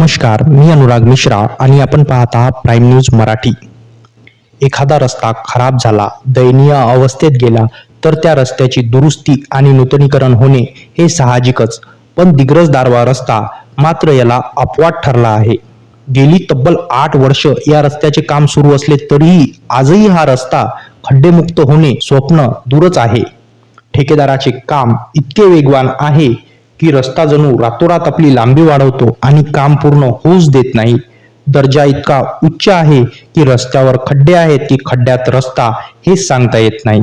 नमस्कार मी अनुराग मिश्रा आणि आपण पाहत आहात प्राईम न्यूज मराठी. एखादा रस्ता खराब झाला दयनीय अवस्थेत गेला तर त्या रस्त्याची दुरुस्ती आणि नूतनीकरण होणे हे साहजिकच. पण दिग्रस दारवा रस्ता मात्र याला अपवाद ठरला आहे. गेली तब्बल आठ वर्ष या रस्त्याचे काम सुरू असले तरीही आजही हा रस्ता खड्डेमुक्त होणे स्वप्न दूरच आहे. ठेकेदाराचे काम इतके वेगवान आहे की रस्ता जणू रातोरात आपली लांबी वाढवतो आणि काम पूर्ण होऊच देत नाही. दर्जा इतका उच्च आहे की रस्त्यावर खड्डे आहेत की खड्ड्यात रस्ता हेच सांगता येत नाही.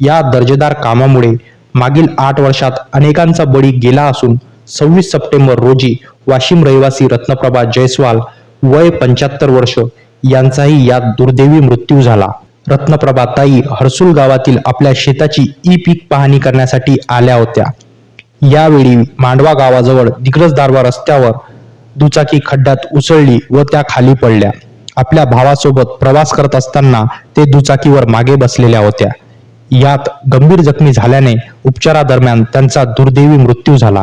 या दर्जेदार कामामुळे मागील आठ वर्षात अनेकांचा बळी गेला असून सव्वीस सप्टेंबर रोजी वाशिम रहिवासी रत्नप्रभा जयस्वाल वय पंच्याहत्तर वर्ष यांचाही यात दुर्दैवी मृत्यू झाला. रत्नप्रभा ताई हर्सुल गावातील आपल्या शेताची ई पीक पाहणी करण्यासाठी आल्या होत्या. यावेळी मांडवा गावाजवळ दिग्रस दारवा रस्त्यावर दुचाकी खड्ड्यात उसळली व त्या खाली पडल्या. आपल्या भावासोबत प्रवास करत असताना ते दुचाकीवर मागे बसलेल्या होत्या. यात गंभीर जखमी झाल्याने उपचारादरम्यान त्यांचा दुर्दैवी मृत्यू झाला.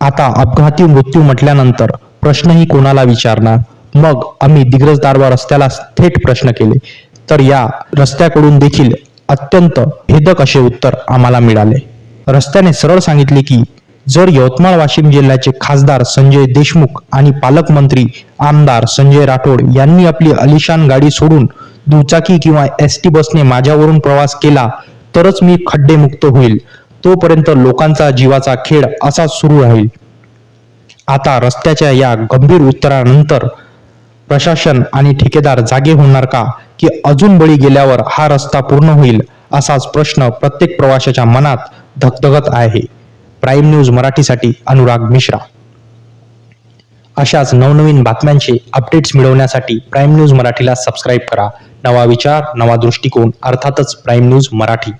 आता अपघाती मृत्यू म्हटल्यानंतर प्रश्नही कोणाला विचारणार? मग आम्ही दिग्रज दारवा रस्त्याला थेट प्रश्न केले. तर या रस्त्याकडून देखील अत्यंत भेदक असे उत्तर आम्हाला मिळाले. रस्त्याने सरळ सांगितले की जर यवतमाळ वाशिम जिल्ह्याचे खासदार संजय देशमुख आणि पालकमंत्री आमदार संजय राठोड यांनी आपली अलिशान गाडी सोडून दुचाकी किंवा एस टी बसने माझ्यावरून प्रवास केला तरच मी खड्डेमुक्त होईल. तोपर्यंत लोकांचा जीवाचा खेळ असा सुरू राहील. आता रस्त्याच्या या गंभीर उत्तरानंतर प्रशासन आणि ठेकेदार जागे होणार का की अजून बळी गेल्यावर हा रस्ता पूर्ण होईल? असाच प्रश्न प्रत्येक प्रवाशाच्या मनात धगधगत आहे. प्राईम न्यूज मराठीसाठी अनुराग मिश्रा. अशाच नवनवीन बातम्यांचे अपडेट्स मिळवण्यासाठी प्राईम न्यूज मराठीला सबस्क्राईब करा. नवा विचार नवा दृष्टिकोन अर्थातच प्राईम न्यूज मराठी.